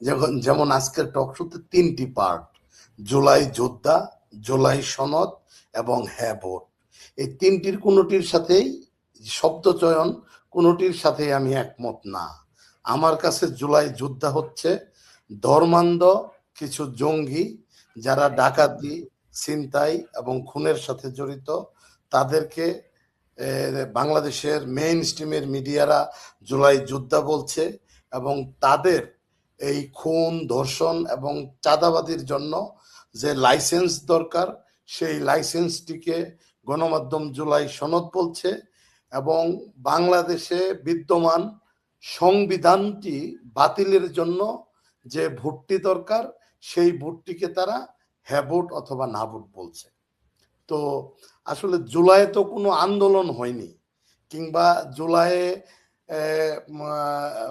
যেমন যেমন আজকের টক শোতে তিনটি পার্ট জুলাই যোদ্ধা, জুলাই সনদ এবং হ্যাঁ ভোট। এই তিনটির কোনোটির সাথেই শব্দ চয়ন, কোনোটির সাথেই আমি একমত না। আমার কাছে জুলাই যোদ্ধা হচ্ছে ধর্মান্ধ, কিছু জঙ্গি যারা ডাকাতি, ছিনতাই এবং খুনের সাথে জড়িত। তাদেরকে বাংলাদেশের মেইন স্ট্রিমের মিডিয়ারা জুলাই যোদ্ধা বলছে এবং তাদের এই খুন, ধর্ষণ এবং চাঁদাবাদির জন্য যে লাইসেন্স দরকার, সেই লাইসেন্সটিকে গণমাধ্যম জুলাই সনদ বলছে এবং বাংলাদেশে বিদ্যমান সংবিধানটি বাতিলের জন্য যে ভোটটি দরকার, সেই ভোটটিকে তারা হ্যাঁ ভোট অথবা না ভোট বলছে। তো আসলে জুলাইয়ে তো কোনো আন্দোলন হয়নি, কিংবা জুলাইয়ে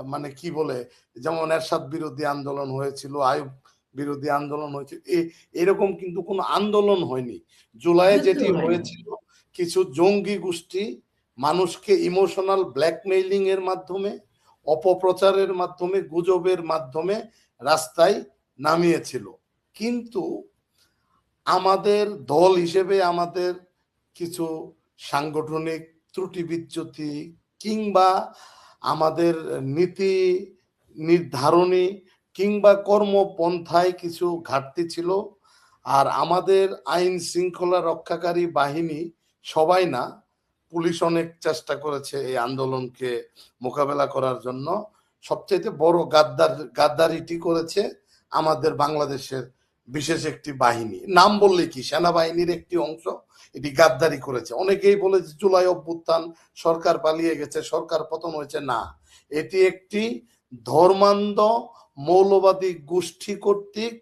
মানে কি বলে যেমন এরশাদ বিরোধী আন্দোলন হয়েছিল আয়ুব বিরোধী আন্দোলন হয়েছিল এরকম কিন্তু কোনো আন্দোলন হয়নি। জুলাইয়ে যুদ্ধ যেটি হয়েছিল কিছু জঙ্গি গোষ্ঠী মানুষকে ইমোশনাল ব্ল্যাকমেইলিং এর মাধ্যমে অপপ্রচারের মাধ্যমে গুজবের মাধ্যমে রাস্তায় নামিয়েছিল। কিন্তু আমাদের দল হিসেবে আমাদের কিছু সাংগঠনিক ত্রুটি বিচ্যুতি কিংবা আমাদের নীতি নির্ধারণী কিংবা কর্মপন্থায় কিছু ঘাটতি ছিল। আর আমাদের আইন শৃঙ্খলা রক্ষাকারী বাহিনী সবাই না, পুলিশ অনেক চেষ্টা করেছে এই আন্দোলনকে মোকাবেলা করার জন্য। সবচেয়ে বড় গাদ্দার, গাদ্দারিটি করেছে আমাদের বাংলাদেশের বিশেষ একটি বাহিনী। নাম বললে কি? সেনাবাহিনীর একটি অংশ এটি গাদ্দারি করেছে। অনেকেই বলে যে জুলাই অভ্যুত্থান সরকার পালিয়ে গেছে, সরকার পতন হয়েছে। না, এটি একটি ধর্মান্ধ মৌলবাদী গোষ্ঠী কর্তৃক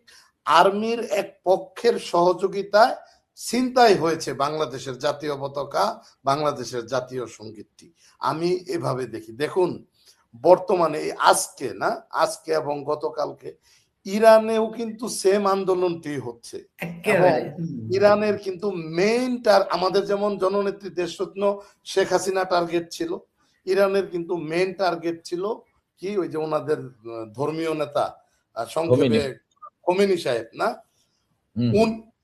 আর্মির এক পক্ষের সহযোগিতায় ছিনতাই হয়েছে বাংলাদেশের জাতীয় পতাকা, বাংলাদেশের জাতীয় সঙ্গীতটি আমি এভাবে দেখি। দেখুন, বর্তমানে আজকে না, আজকে এবং গতকালকে ইরানেও কিন্তু সেম আন্দোলনটি হচ্ছে। ইরানের কিন্তু মেইন টার আমাদের যেমন জননেত্রী দেশরত্ন শেখ হাসিনা টার্গেট ছিল ইরানের কিন্তু মেইন টার্গেট ছিল কি ওই যে ওনাদের ধর্মীয় নেতা সংক্ষেপে খোমেনি। সাহেব না?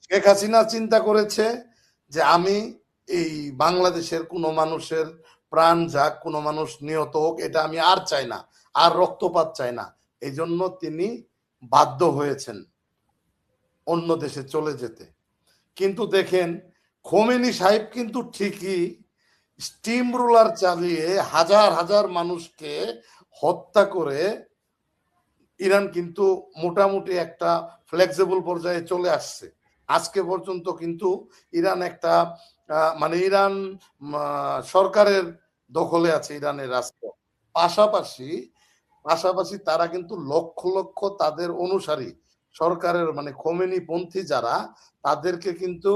শেখ হাসিনা চিন্তা করেছে যে আমি এই বাংলাদেশের কোনো মানুষের প্রাণ যাক কোনো মানুষ নিহত হোক এটা আমি আর চাই না আর রক্তপাত চাই না। এই জন্য তিনি বাধ্য হয়েছেন অন্য দেশে চলে যেতে। কিন্তু দেখেন, খোমেনি সাহেব কিন্তু ঠিকই স্টিম রোলার চালিয়ে হাজার হাজার মানুষকে হত্যা করে ইরান কিন্তু মোটামুটি একটা ফ্লেক্সিবল পর্যায়ে চলে আসছে। আজকে পর্যন্ত কিন্তু ইরান একটা মানে ইরান সরকারের দখলে আছে ইরানের রাষ্ট্র। পাশাপাশি পাশাপাশি তারা কিন্তু লক্ষ লক্ষ তাদের অনুসারী, সরকারের মানে খোমেনি পন্থী যারা, তাদেরকে কিন্তু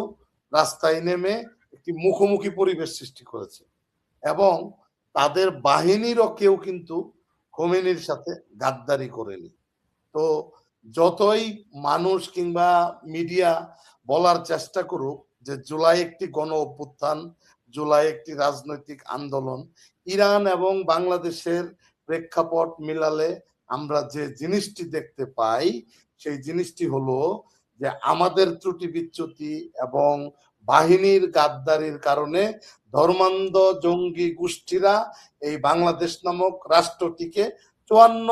রাস্তায় নেমে একটি মুখোমুখি পরিবেশ সৃষ্টি করেছে। এবং তাদের বাহিনীরও কেউ কিন্তু খোমেনির সাথে গাদ্দারি করেনি। তো যতই মানুষ কিংবা মিডিয়া বলার চেষ্টা করুক যে জুলাই একটি গণ অভ্যুত্থান, জুলাই একটি রাজনৈতিক আন্দোলন, ইরান এবং বাংলাদেশের প্রেক্ষাপট মিলালে আমরা যে জিনিসটি দেখতে পাই, সেই জিনিসটি হলো যে আমাদের ত্রুটি বিচ্যুতি এবং বাহিনীর গাদ্দারির কারণে ধর্মান্ধ জঙ্গি গোষ্ঠীরা এই বাংলাদেশ নামক রাষ্ট্রটিকে চুয়ান্ন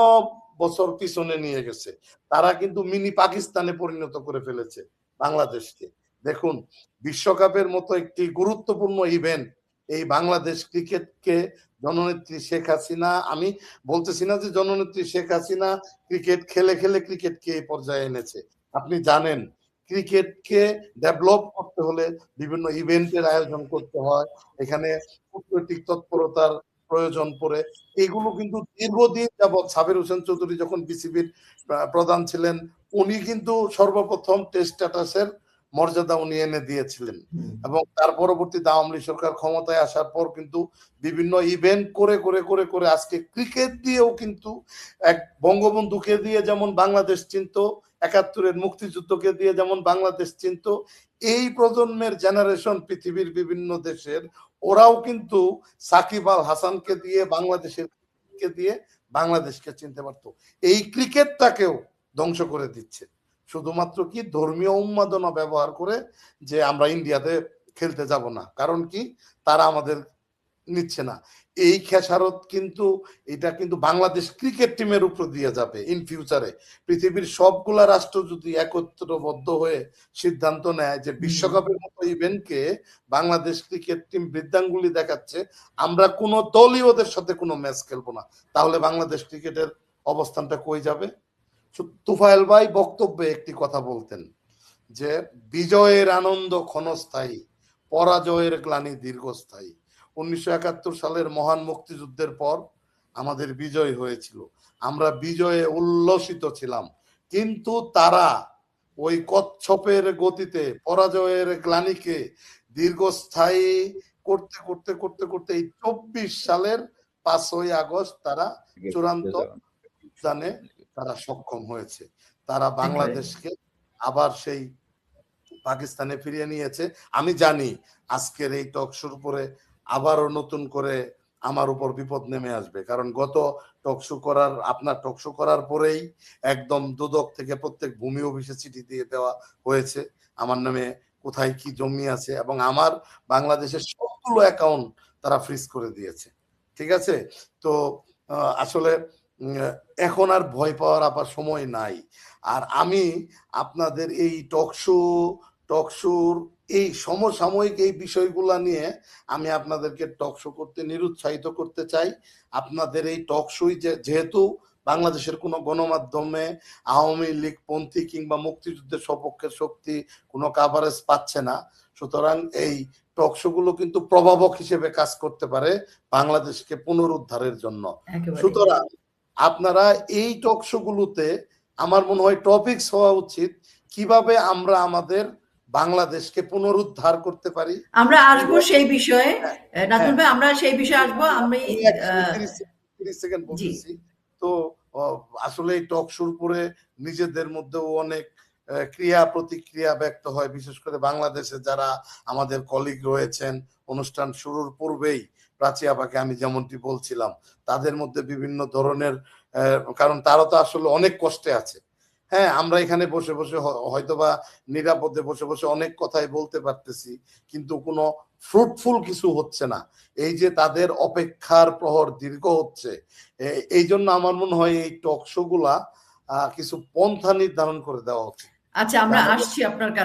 বছর পিছনে নিয়ে গেছে। তারা কিন্তু মিনি পাকিস্তানে পরিণত করে ফেলেছে বাংলাদেশকে। দেখুন, বিশ্বকাপের মতো একটি গুরুত্বপূর্ণ ইভেন্ট এই বাংলাদেশ ক্রিকেটকে জননেত্রী শেখ হাসিনা, আমি বলতেছি না যে জননেত্রী শেখ হাসিনা ক্রিকেট খেলে খেলে ক্রিকেটকে এই পর্যায়ে এনেছে। আপনি জানেন, ক্রিকেটকে ডেভেলপ করতে হলে বিভিন্ন ইভেন্টের আয়োজন করতে হয়, এখানে কূটনৈতিক তৎপরতার প্রয়োজন পড়ে। এগুলো কিন্তু দীর্ঘদিন যাবৎ সাবির হোসেন চৌধুরী যখন বিসিবির প্রধান ছিলেন, উনি কিন্তু সর্বপ্রথম টেস্ট স্ট্যাটাসের মর্যাদা উনি এনে দিয়েছিলেন। এবং তার পরবর্তীতে আওয়ামী লীগ সরকার ক্ষমতায় আসার পর কিন্তু বিভিন্ন ইভেন্ট করে করে করে করে আজকে ক্রিকেট দিয়েও কিন্তু এক বঙ্গবন্ধুকে দিয়ে যেমন বাংলাদেশ চিনত একাত্তরের মুক্তিযুদ্ধকে দিয়ে যেমন বাংলাদেশ চিনত এই প্রজন্মের জেনারেশন পৃথিবীর বিভিন্ন দেশের ওরাও কিন্তু সাকিব আল হাসানকে দিয়ে বাংলাদেশের কে দিয়ে বাংলাদেশকে চিনতে পারতো। এই ক্রিকেটটাকেও ধ্বংস করে দিচ্ছে। শুধুমাত্র কি ধর্মীয় উন্মাদনা ব্যবহার করে যে আমরা ইন্ডিয়াতে খেলতে যাব না। কারণ কি? তারা আমাদের নিচ্ছে না। এই খেসারত কিন্তু, এটা কিন্তু বাংলাদেশ ক্রিকেট টিমের উপর দিয়ে যাবে ইন ফিউচারে পৃথিবীর সবগুলা রাষ্ট্র যদি একত্রবদ্ধ হয়ে সিদ্ধান্ত নেয় যে বিশ্বকাপের মতো ইভেন্টকে বাংলাদেশ ক্রিকেট টিম বৃদ্ধাঙ্গুলি দেখাচ্ছে, আমরা কোনো দলই ওদের সাথে কোনো ম্যাচ খেলব না। তাহলে বাংলাদেশ ক্রিকেটের অবস্থানটা কই যাবে? তুফাইল ভাই বক্তব্যে একটি কথা বলতেন যে বিজয়ের আনন্দ ক্ষণস্থায়ী পরাজয়ের গ্লানি দীর্ঘস্থায়ী। উনিশশো একাত্তর সালের মহান মুক্তিযুদ্ধের পর আমাদের বিজয় হয়েছিল। আমরা বিজয়ে উল্লসিত ছিলাম কিন্তু তারা ওই কচ্ছপের গতিতে পরাজয়ের গ্লানিকে দীর্ঘস্থায়ী করতে করতে করতে করতে এই চব্বিশ সালের পাঁচই আগস্ট তারা চূড়ান্ত জানে তারা সক্ষম হয়েছে। তারা বাংলাদেশকে আবার সেই পাকিস্তানে ফিরিয়ে নিয়েছে। আমি জানি আজকের এই টক শুরু করে আবারও নতুন করে আমার উপর বিপদ নেমে আসবে। কারণ গত টকশো করার আপনার টকশো করার পরেই একদম দুদক থেকে প্রত্যেক ভূমি অফিসে চিঠি দিয়ে দেওয়া হয়েছে। আমার নামে কোথায় কি জমি আছে এবং আমার বাংলাদেশের সবগুলো অ্যাকাউন্ট তারা ফ্রিজ করে দিয়েছে। ঠিক আছে? তো আসলে এখন আর ভয় পাওয়ার আবার সময় নাই। আর আমি আপনাদের এই টকশো টকশোর এই সমসাময়িক এই বিষয়গুলা নিয়ে আমি আপনাদেরকে টকশো করতে নিরুৎসাহিত করতে চাই। আপনাদের এই টকশোই যেহেতু বাংলাদেশের কোনো গণমাধ্যমে আওয়ামী লীগ পন্থী কিংবা মুক্তিযুদ্ধের সপক্ষের শক্তি কোনো কাভারেজ পাচ্ছে না সুতরাং এই টকশোগুলো কিন্তু প্রভাবক হিসেবে কাজ করতে পারে বাংলাদেশকে পুনরুদ্ধারের জন্য। সুতরাং আপনারা এই টকশোগুলোতে আমার মনে হয় টপিকস হওয়া উচিত কীভাবে আমরা আমাদের বাংলাদেশকে পুনরুদ্ধার করতে পারি। আমরা আসব সেই বিষয়ে। হ্যাঁ, নাজমুল ভাই আমরা সেই বিষয়ে আসব আমি সেকেন্ড বলতেছি। তো আসলে এই টক শুরু করে নিজেদের মধ্যেও অনেক ক্রিয়া প্রতিক্রিয়া ব্যক্ত হয়, বিশেষ করে বাংলাদেশে যারা আমাদের কলিগ রয়েছেন, অনুষ্ঠান শুরুর পূর্বেই প্রাচী আমি যেমনটি বলছিলাম, তাদের মধ্যে বিভিন্ন ধরনের কারণ তারা তো আসলে অনেক কষ্টে আছে। হ্যাঁ আমরা এখানে বসে বসে হয়তোবা নিরাপদে বসে বসে অনেক কথাই বলতে পারতেছি, কিন্তু কোনো ফ্রুটফুল কিছু হচ্ছে না। এই যে তাদের অপেক্ষার প্রহর দীর্ঘ হচ্ছে এই জন্য আমার মনে হয় এই টক শো গুলা কিছু পন্থা নির্ধারণ করে দেওয়া উচিত। আচ্ছা আমরা আসছি আপনার কাছে।